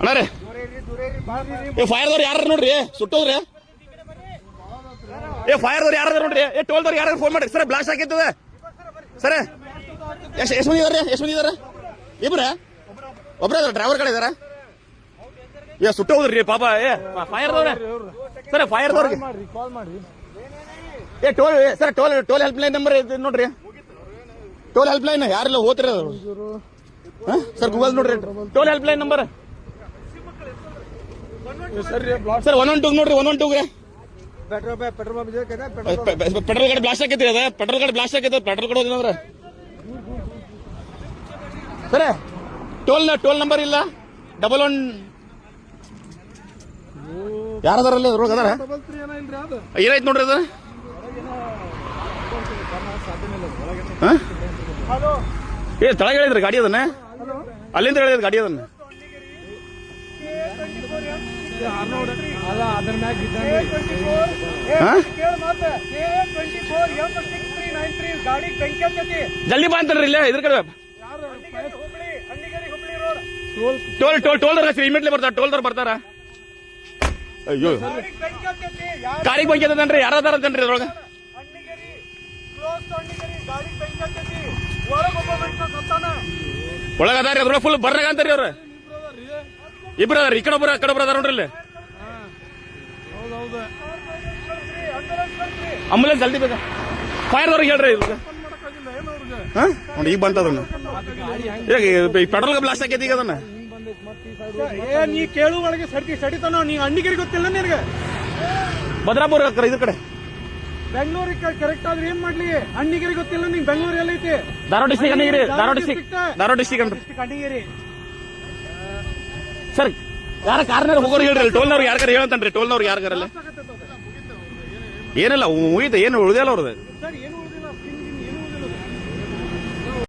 ಅಣ್ಣ ರೀ. ಏ ಫೈರ್ದವ್ರು ಯಾರು ನೋಡ್ರಿ? ಸುಟ್ಟೋದ್ರಿ? ಏ ಫೈರ್ದವ್ರು ಯಾರು ನೋಡ್ರಿ? ಏ ಟೋಲ್ದವ್ರು ಯಾರು ಫೋನ್ ಮಾಡಿ ಸರ್ ಬ್ಲಾಸ್ಟ್ ಆಗಿರ್ತದ ಸರ್ ಎಷ್ಟು ಎಷ್ಟು ಮಂದಿ ಇದಾರೆ ಎಷ್ಟು ಮಂದಿ ಇದಾರೆ ಇಬ್ರ? ಒಬ್ರ ಇದಾರೆ ಡ್ರೈವರ್ ಕಡೆ ಇದಾರ? ಏ, ಸುಟ್ಟೋದ್ರಿ, ಪಾಪ, ಏ ಫೈರ್ದವ್ರೆ ಸರ್ ಫೈರ್ದವ್ರಿಗೆ ಏ toll sir toll toll helpline number ನೋಡ್ರಿ. ಟೋಲ್ ಹೆಲ್ಪ್ ಲೈನ್ ಯಾರೆಲ್ಲ ಹೋಗ್ತಿರ ಸರ್ ಗೂಗಲ್ ನೋಡ್ರಿ. Toll helpline number sir one one two ನೋಡ್ರಿ one one two petrol petrol ಗಾಡಿ ಬ್ಲಾಸ್ಟ್ ಆಕೈತಿ ಅದ. ಪೆಟ್ರೋಲ್ ಗಾಡಿ ಬ್ಲಾಸ್ಟ್ ಆಕೈತಿ ಪೆಟ್ರೋಲ್ ಗಾಡಿ. ಹೋದ್ರೆ ಸರ್ ಟೋಲ್ ಟೋಲ್ ನಂಬರ್ ಇಲ್ಲ. ಡಬಲ್ ಒನ್ ಯಾರದಾರಲ್ಲಿ ರೋಗ ಅದಾರ? ಡಬಲ್ ತ್ರೀ ಏನೋ ಅದು. ಏನಾಯ್ತು ನೋಡ್ರಿ ಅದು? ಏ ತಳಗ ಹೇಳಿದ್ರಿ ಗಾಡಿ ಅದನ್ನ? ಅಲ್ಲಿಂದ ಹೇಳಿದ್ರಿ ಗಾಡಿ ಅದನ್ನ? ಜಲ್ದಿ ಬಾ ಅಂತಲ್ರಿ ಇಲ್ಲೇ ಇದ್ರ ಕಡೆ toll Halligeri Hubli road. Toll toll ಟೋಲ್ದರ್ ಹಚ್ಚಿ ಇಮಿಡಿಯೇಟ್ಲಿ ಬರ್ತಾರ ಟೋಲ್ದರ್ ಬರ್ತಾರ. ಅಯ್ಯೋ. ಗಾಡಿ ಬೆಂಕಿ ಹತ್ತೈತಿ ಯಾರು ಅದಾರ ಅಂತನ್ರಿ ಯಾರದಾರ ಅಂತನ್ರಿ ಅದ್ರೊಳಗ ಅದಾರ ಅದ್ರೊಳಗ ಫುಲ್ ಬರ್ನಾಗ ಅಂತಾರಿ ಅವ್ರ. ಇಬ್ರು ಅದಾರ ಈ ಕಡೆ ಒಬ್ರು ಆ ಕಡೆ ಒಬ್ರು ಅದಾರ ನೋಡ್ರಿ ಇಲ್ಲಿ. ಆಂಬುಲೆನ್ಸ್ ಜಲ್ದಿ ಬೇಕಾ ಹೇಳ್ರಿ ಏನು ಅವ್ರಿಗೆ ಹಾ? ನೋಡಿ ಈಗ ಬಂತ ಅದನ್ನ ಈಗ ಪೆಟ್ರೋಲ್ ಬ್ಲಾಸ್ಟ್ ಆಕೈತಿ ಈಗ ಅದನ್ನ. ಏ ನೀ ಕೇಳು ಒಳಗೆ ಸಡಿ ಸಡಿತಾನ ನೀ ಅಣ್ಣಿಗೇರಿ ಗೊತ್ತಿಲ್ಲ ನಿನಗೆ? ಭದ್ರಾಪುರ ಆ ಕಡೆ ಇದ್ರ ಕಡೆ. ಬೆಂಗಳೂರಿಗೆ ಕರೆಕ್ಟ್ ಆದ್ರೆ ಏನ್ ಮಾಡ್ಲಿ? ಅಣ್ಣಿಗೇರಿ ಗೊತ್ತಿಲ್ಲ ನೀ Bengaluru ಎಲ್ಲೈತಿ? Dharwad district Annigeri Dharwad district Dharwad district ಅಂತ ಅಣ್ಣಿಗೇರಿ ಸರ್. ಯಾರ ಕಾರ್ನಾರ ಹೋಗೋರು ಹೇಳ್ರಿ ಟೋಲ್ನವ್ರು ಯಾರ್ಗಾರ ಹೇಳಂತನ್ರಿ ಟೋಲ್ನವ್ರು ಯಾರ್ಗಾರಲ್ಲ ಏನಿಲ್ಲ ಮುಗಿತ ಏನು ಉಳಿದಲ್ಲ ಅವ್ರದ್ದು.